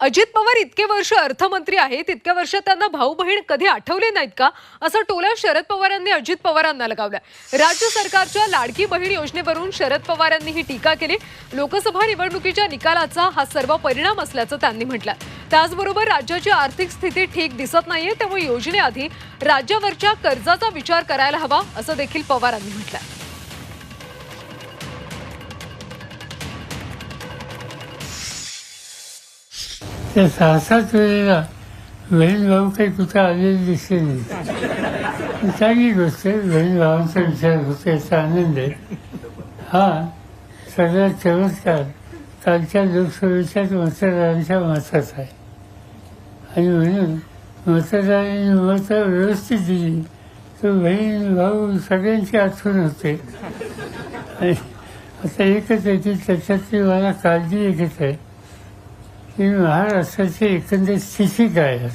अजित पवार इतके वर्ष अर्थमंत्री आहेत इतक्या वर्ष त्यांना भाऊ बहीण कधी आठवले नाहीत का? असं टोला शरद पवारांनी अजित पवारांना लगावलं राज्य सरकारच्या लाडकी बहीण योजनेवरून शरद पवारांनी ही टीका केली. लोकसभा निवडणुकीच्या निकालाचा हा सर्व परिणाम असल्याचं त्यांनी म्हटलं त्याचबरोबर राज्याची आर्थिक स्थिती ठीक दिसत नाहीये त्यामुळे योजनेआधी राज्यावरच्या कर्जाचा विचार करायला हवा असं देखील पवारांनी म्हटलं त्या सहा सात वेळेला बहीण भाऊ काही कुठं आलेले दिसले नाही चांगली गोष्ट आहे बहीण भावांचा विचार होतो याचा आनंद आहे हा सगळ्यात चमत्कार कालच्या लोकसभेच्याच मतदारांच्या मताचा आहे आणि म्हणून मतदारांनी मत व्यवस्थित दिली तर बहीण भाऊ सगळ्यांची आठवण होते आणि आता एकच आहे की त्याच्यातली मला काळजी एकच आहे की महाराष्ट्राची एकंदरीत स्थिती काय आहे